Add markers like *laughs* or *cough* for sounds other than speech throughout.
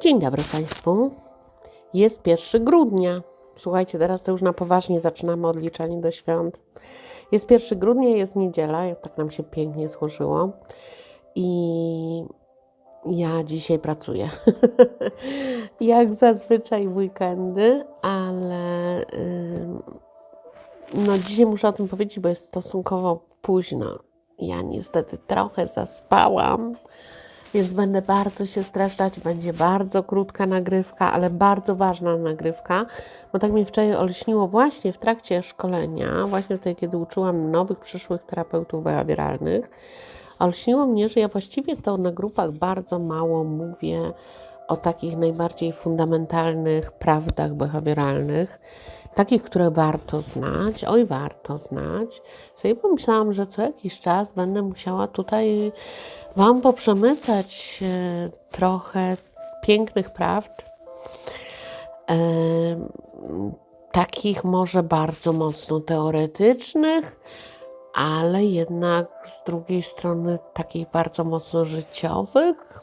Dzień dobry Państwu. Jest 1 grudnia. Słuchajcie, teraz to już na poważnie zaczynamy odliczanie do świąt. Jest 1 grudnia, jest niedziela, tak nam się pięknie złożyło. I ja dzisiaj pracuję. *laughs* Jak zazwyczaj w weekendy, ale no dzisiaj muszę o tym powiedzieć, bo jest stosunkowo późno. Ja niestety trochę zaspałam, więc będę bardzo się streszczać. Będzie bardzo krótka nagrywka, ale bardzo ważna nagrywka, bo tak mnie wczoraj olśniło właśnie w trakcie szkolenia, właśnie wtedy, kiedy uczyłam nowych przyszłych terapeutów behawioralnych. Olśniło mnie, że ja właściwie to na grupach bardzo mało mówię o takich najbardziej fundamentalnych prawdach behawioralnych, takich, które warto znać, oj, warto znać. Sobie pomyślałam, że co jakiś czas będę musiała tutaj Wam poprzemycać e, trochę pięknych prawd, e, takich może bardzo mocno teoretycznych, ale jednak z drugiej strony takich bardzo mocno życiowych.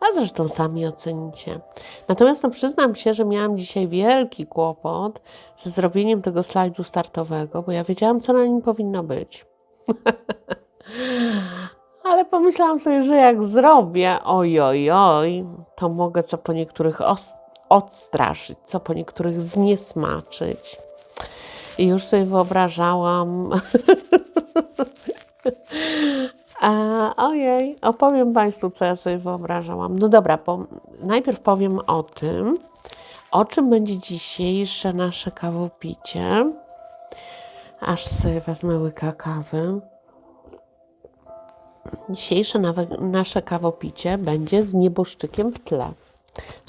A zresztą sami ocenicie. Natomiast no, przyznam się, że miałam dzisiaj wielki kłopot ze zrobieniem tego slajdu startowego, bo ja wiedziałam, co na nim powinno być. *laughs* Ale pomyślałam sobie, że jak zrobię, oj, oj, to mogę co po niektórych odstraszyć, co po niektórych zniesmaczyć. I już sobie wyobrażałam. *laughs* A, ojej, opowiem Państwu, co ja sobie wyobrażałam. No dobra, po, najpierw powiem o tym, o czym będzie dzisiejsze nasze kawopicie. Aż sobie wezmę łyka kawy. Dzisiejsze nasze kawopicie będzie z nieboszczykiem w tle.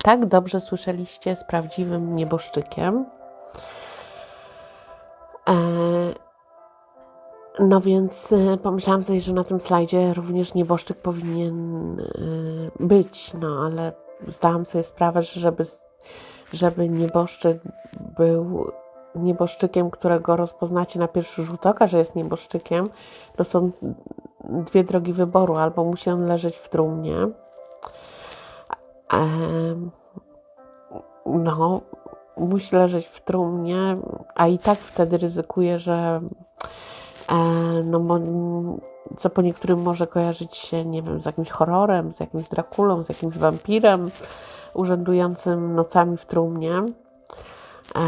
Tak dobrze słyszeliście, z prawdziwym nieboszczykiem. E, no więc e, pomyślałam sobie, że na tym slajdzie również nieboszczyk powinien e, być, no ale zdałam sobie sprawę, że żeby, żeby nieboszczyk był nieboszczykiem, którego rozpoznacie na pierwszy rzut oka, że jest nieboszczykiem, to są dwie drogi wyboru. Albo musi on leżeć w trumnie, em, no, musi leżeć w trumnie, a i tak wtedy ryzykuje, że e, no, co po niektórym może kojarzyć się, nie wiem, z jakimś horrorem, z jakimś Drakulą, z jakimś wampirem urzędującym nocami w trumnie. E,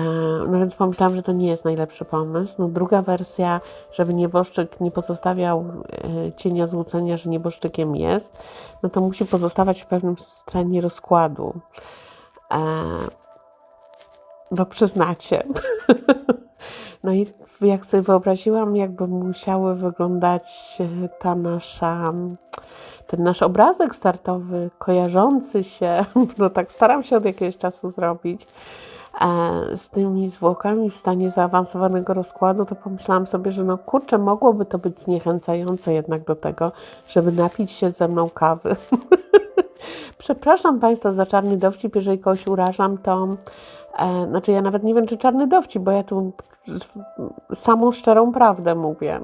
No więc pomyślałam, że to nie jest najlepszy pomysł. No druga wersja, żeby nieboszczyk nie pozostawiał e, cienia złudzenia, że nieboszczykiem jest, no to musi pozostawać w pewnym stanie rozkładu. E, Bo przyznacie. *laughs* No i jak sobie wyobraziłam, jakby musiały wyglądać ta nasza, ten nasz obrazek startowy, kojarzący się, *laughs* no tak staram się od jakiegoś czasu zrobić, z tymi zwłokami w stanie zaawansowanego rozkładu, to pomyślałam sobie, że no kurczę, mogłoby to być zniechęcające jednak do tego, żeby napić się ze mną kawy. *laughs* Przepraszam Państwa za czarny dowcip, jeżeli kogoś urażam, to e, znaczy ja nawet nie wiem, czy czarny dowcip, bo ja tu samą szczerą prawdę mówię.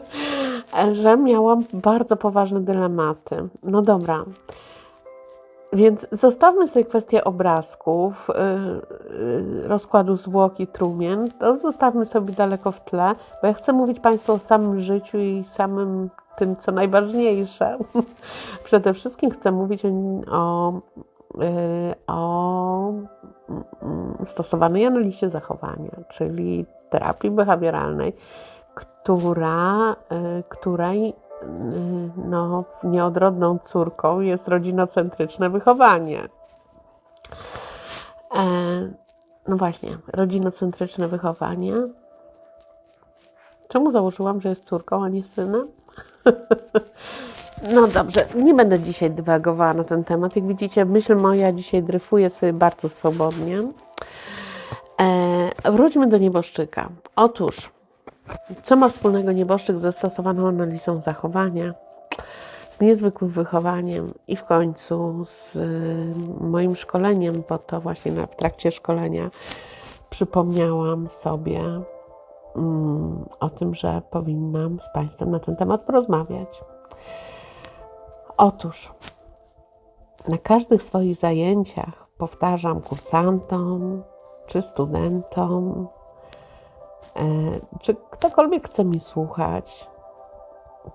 *laughs* że miałam bardzo poważne dylematy. No dobra. Więc zostawmy sobie kwestię obrazków, yy, yy, rozkładu zwłok i trumien. To zostawmy sobie daleko w tle, bo ja chcę mówić Państwu o samym życiu i samym tym, co najważniejsze. *laughs* Przede wszystkim chcę mówić o, o, o mm, stosowanej analizie zachowania, czyli terapii behawioralnej, która, której no, nieodrodną córką jest rodzinocentryczne wychowanie. E, no właśnie, rodzinocentryczne wychowanie. Czemu założyłam, że jest córką, a nie synem? *laughs* No dobrze, nie będę dzisiaj dywagowała na ten temat. Jak widzicie, myśl moja dzisiaj dryfuje sobie bardzo swobodnie. E, wróćmy do nieboszczyka. Otóż, co ma wspólnego nieboszczyk ze stosowaną analizą zachowania, z niezwykłym wychowaniem i w końcu z y, moim szkoleniem, bo to właśnie w trakcie szkolenia przypomniałam sobie mm, o tym, że powinnam z Państwem na ten temat porozmawiać. Otóż na każdych swoich zajęciach powtarzam kursantom czy studentom, czy ktokolwiek chce mi słuchać,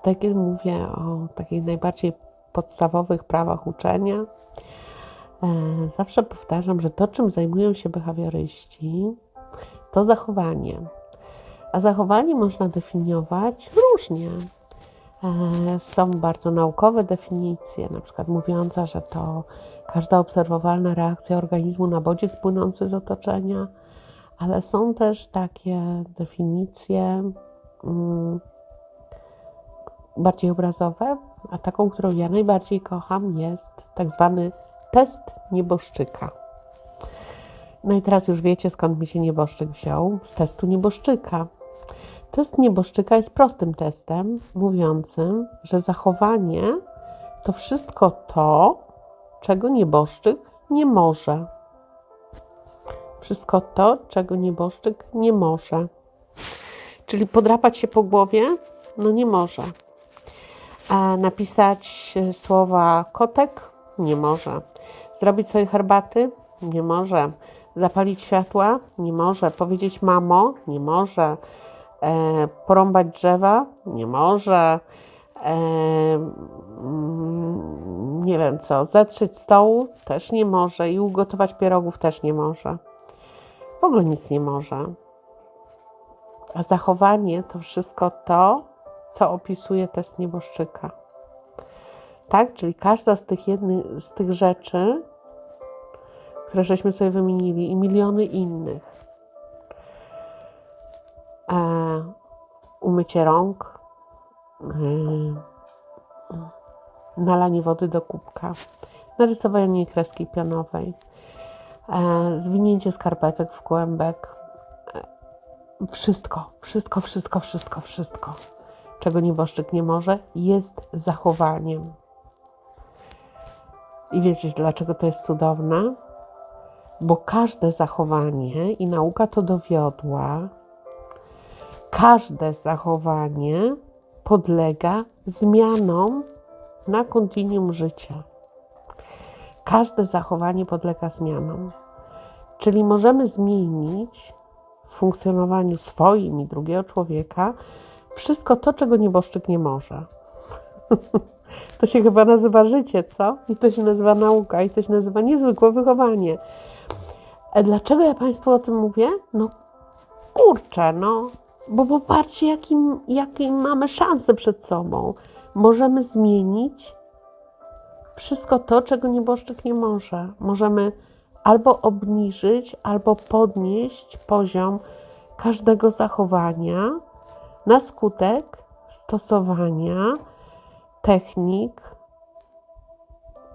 tak jak mówię o takich najbardziej podstawowych prawach uczenia, e, zawsze powtarzam, że to, czym zajmują się behawioryści, to zachowanie. A zachowanie można definiować różnie. E, Są bardzo naukowe definicje, na przykład mówiąca, że to każda obserwowalna reakcja organizmu na bodziec płynący z otoczenia, ale są też takie definicje mm, bardziej obrazowe, a taką, którą ja najbardziej kocham, jest tak zwany test nieboszczyka. No i teraz już wiecie, skąd mi się nieboszczyk wziął? Z testu nieboszczyka. Test nieboszczyka jest prostym testem, mówiącym, że zachowanie to wszystko to, czego nieboszczyk nie może. Wszystko to, czego nieboszczyk nie może. Czyli podrapać się po głowie? No nie może. A napisać e, słowa kotek? Nie może. Zrobić sobie herbaty? Nie może. Zapalić światła? Nie może. Powiedzieć mamo? Nie może. E, porąbać drzewa? Nie może. E, mm, nie wiem co. Zetrzeć stołu? Też nie może. I ugotować pierogów? Też nie może. Ogóle nic nie może. A zachowanie to wszystko to, co opisuje test nieboszczyka. Tak? Czyli każda z tych, jednych, z tych rzeczy, które żeśmy sobie wymienili, i miliony innych. E, umycie rąk, e, nalanie wody do kubka, narysowanie kreski pionowej, zwinięcie skarpetek w kłębek. E, wszystko, wszystko, wszystko, wszystko, wszystko czego nieboszczyk nie może, jest zachowaniem. I wiecie, dlaczego to jest cudowne? Bo każde zachowanie, i nauka to dowiodła, każde zachowanie podlega zmianom na kontinuum życia. Każde zachowanie podlega zmianom. Czyli możemy zmienić w funkcjonowaniu swoim i drugiego człowieka wszystko to, czego nieboszczyk nie może. *laughs* To się chyba nazywa życie, co? I to się nazywa nauka, i to się nazywa niezwykłe wychowanie. A dlaczego ja Państwu o tym mówię? No kurczę, no, bo popatrzcie, jakim, jakim mamy szansę przed sobą. Możemy zmienić wszystko to, czego nieboszczyk nie może. Możemy albo obniżyć, albo podnieść poziom każdego zachowania na skutek stosowania technik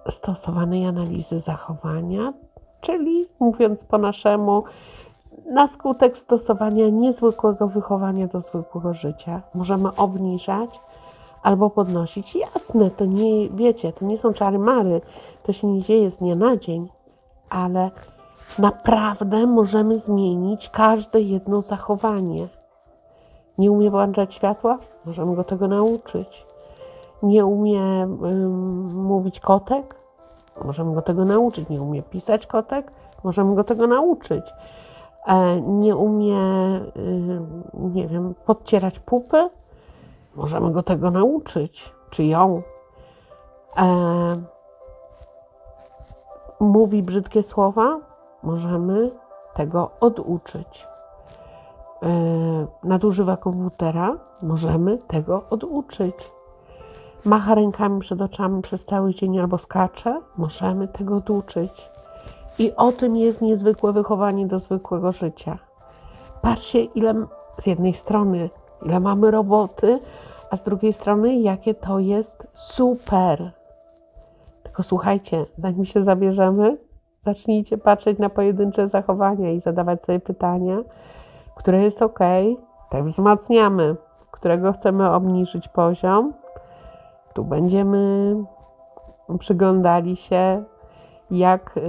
stosowanej analizy zachowania, czyli mówiąc po naszemu, na skutek stosowania niezwykłego wychowania do zwykłego życia możemy obniżać albo podnosić. Jasne, to nie, wiecie, to nie są czary mary, to się nie dzieje z dnia na dzień, ale naprawdę możemy zmienić każde jedno zachowanie. Nie umie włączać światła? Możemy go tego nauczyć. Nie umie mówić kotek? Możemy go tego nauczyć. Nie umie pisać kotek? Możemy go tego nauczyć. E, nie umie, y, nie wiem, podcierać pupy? Możemy go tego nauczyć. Czy ją? E, mówi brzydkie słowa? Możemy tego oduczyć. E, nadużywa komputera, możemy tego oduczyć. Macha rękami przed oczami przez cały dzień albo skacze, możemy tego oduczyć. I o tym jest niezwykłe wychowanie do zwykłego życia. Patrzcie, ile z jednej strony, ile mamy roboty, a z drugiej strony, jakie to jest super. Tylko słuchajcie, zanim się zabierzemy, zacznijcie patrzeć na pojedyncze zachowania i zadawać sobie pytania, które jest ok, tak wzmacniamy, którego chcemy obniżyć poziom. Tu będziemy przyglądali się, jak y,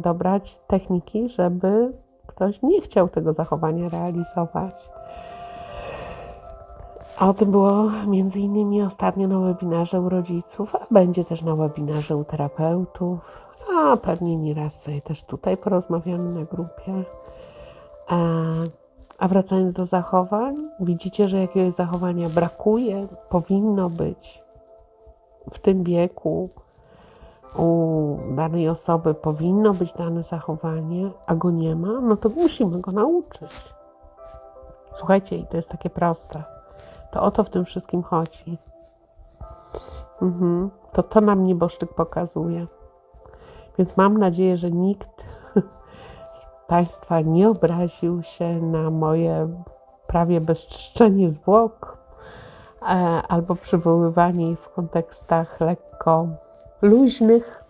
dobrać techniki, żeby ktoś nie chciał tego zachowania realizować. A o tym było między innymi ostatnio na webinarze u rodziców, a będzie też na webinarze u terapeutów, a pewnie nieraz sobie też tutaj porozmawiamy na grupie. A, a wracając do zachowań, widzicie, że jakiegoś zachowania brakuje, powinno być w tym wieku u danej osoby powinno być dane zachowanie, a go nie ma, no to musimy go nauczyć. Słuchajcie, i to jest takie proste. To o to w tym wszystkim chodzi. Mhm. To to nam nieboszczyk pokazuje. Więc mam nadzieję, że nikt *laughs* z Państwa nie obraził się na moje prawie bezczyszczenie zwłok e, albo przywoływanie w kontekstach lekko luźnych,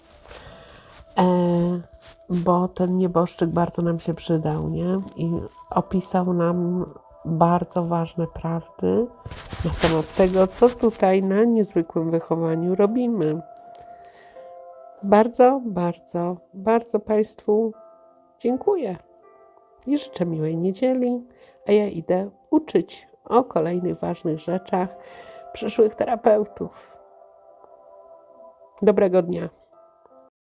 e, bo ten nieboszczyk bardzo nam się przydał, nie? I opisał nam bardzo ważne prawdy na temat tego, co tutaj na niezwykłym wychowaniu robimy. Bardzo, bardzo, bardzo Państwu dziękuję i życzę miłej niedzieli, a ja idę uczyć o kolejnych ważnych rzeczach przyszłych terapeutów. Dobrego dnia.